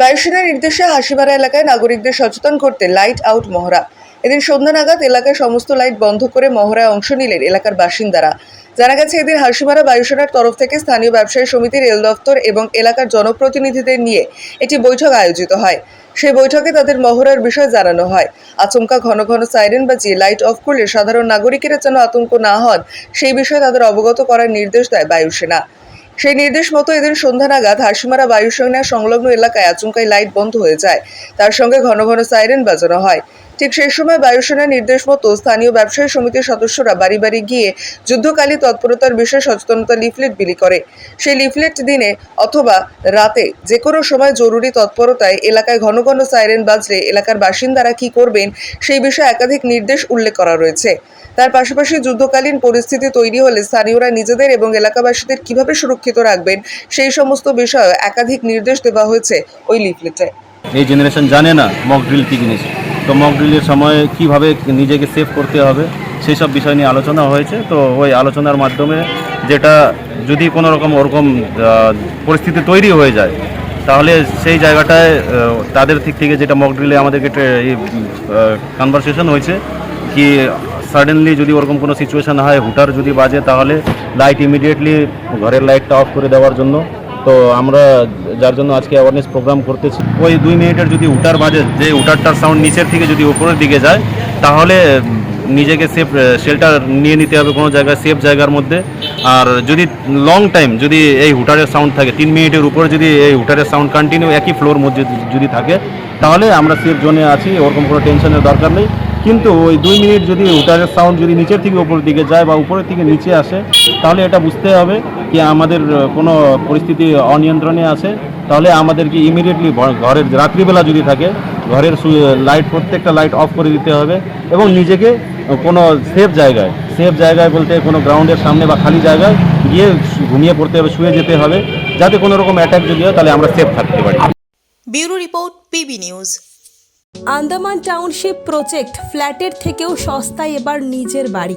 বায়ুসেনার নির্দেশে হাসিমারা এলাকায় নাগরিকদের সচেতন করতে লাইট আউট মহড়া। এদিন সন্ধ্যা নাগাদ এলাকায় সমস্ত লাইট বন্ধ করে মহড়ায় অংশ নিলেন এলাকার বাসিন্দারা। জানা গেছে, এদিন হাসিমারা বায়ুসেনার তরফ থেকে স্থানীয় ব্যবসায়ী সমিতির রেল দফতর এবং এলাকার জনপ্রতিনিধিদের নিয়ে একটি বৈঠক আয়োজিত হয়। সেই বৈঠকে তাদের মহড়ার বিষয় জানানো হয়। আচমকা ঘন ঘন সাইরেন বাজিয়ে লাইট অফ করলে সাধারণ নাগরিকেরা যেন আতঙ্ক না হন, সেই বিষয়ে তাদের অবগত করার নির্দেশ দেয় বায়ুসেনা। সেই নির্দেশ মতো এদিন সন্ধ্যা নাগাদ হাসিমারা বায়ুসেনা সংলগ্ন এলাকায় আচমকাই লাইট বন্ধ হয়ে যায়। তার সঙ্গে ঘন ঘন সাইরেন বাজানো হয়। ঠিক সেই সময় বায়ুসেনার নির্দেশ মতো স্থানীয় ব্যবসায়ী সমিতির সদস্যরা বাড়ি বাড়ি গিয়ে যুদ্ধকালী তৎপরতার বিষয়ে সচেতনতা লিফলেট বিলি করে। সেই লিফলেট দিনে অথবা রাতে যে কোনো সময় জরুরি তৎপরতায় এলাকায় ঘন ঘন সাইরেন বাজলে এলাকার বাসিন্দারা কি করবেন সেই বিষয়ে একাধিক নির্দেশ উল্লেখ করা রয়েছে। তার পাশাপাশি যুদ্ধকালীন পরিস্থিতি তৈরি হলে স্থানীয়রা নিজেদের এবং এলাকাবাসীদের কীভাবে সুরক্ষিত রাখবেন সেই সমস্ত বিষয়ে একাধিক নির্দেশ দেওয়া হয়েছে ওই লিফলেটে। এই জেনারেশন জানে না মক ড্রিল কী জিনিস? তো মক ড্রিলের সময় কীভাবে নিজেকে সেভ করতে হবে, সেই সব বিষয় নিয়ে আলোচনা হয়েছে। তো ওই আলোচনার মাধ্যমে যেটা যদি কোনো রকম ওরকম পরিস্থিতি তৈরি হয়ে যায়, তাহলে সেই জায়গাটায় তাদের দিক থেকে যেটা মক ড্রিলে আমাদেরকে কনভারসেশন হয়েছে কি সাডেনলি যদি ওরকম কোনো সিচুয়েশন হয়, হুটার যদি বাজে, তাহলে লাইট ইমিডিয়েটলি ঘরের লাইটটা অফ করে দেওয়ার জন্য তো আমরা যার জন্য আজকে অ্যাওয়ারনেস প্রোগ্রাম করতেছি। ওই দুই মিনিটের যদি উটার বাজে, যে উটারটার সাউন্ড নিচের থেকে যদি উপরের দিকে যায়, তাহলে নিজেকে সেফ শেল্টার নিয়ে নিতে হবে কোনো জায়গায় সেফ জায়গার মধ্যে। আর যদি লং টাইম যদি এই হুটারের সাউন্ড থাকে, তিন মিনিটের উপরে যদি এই হুটারের সাউন্ড কন্টিনিউ একই ফ্লোর মধ্যে যদি থাকে, তাহলে আমরা সেফ জোনে আছি, ওরকম কোনো টেনশনের দরকার নেই। কিন্তু ওই দুই মিনিট যদি হুটারের সাউন্ড যদি নিচের থেকে উপরের দিকে যায় বা উপরের থেকে নিচে আসে, তাহলে এটা বুঝতে হবে কি আমাদের কোনো পরিস্থিতি অনিয়ন্ত্রণে আছে তাহলে আমাদেরকে ইমিডিয়েটলি ঘরের রাত্রিবেলা যদি থাকে, ঘরের লাইট প্রত্যেকটা লাইট অফ করে দিতে হবে এবং নিজেকে কোনো সেফ জায়গায় সেফ জায়গায় বলতে কোনো গ্রাউন্ডের সামনে বা খালি জায়গায় গিয়ে ঘুমিয়ে পড়তে হবে, শুয়ে যেতে হবে, যাতে কোনো রকম অ্যাটাক যদি হয়, তাহলে আমরা সেফ থাকতে পারি। Bureau report, PB news. Andaman township project ফ্ল্যাটের থেকেও সস্তায় এবার নিজের বাড়ি।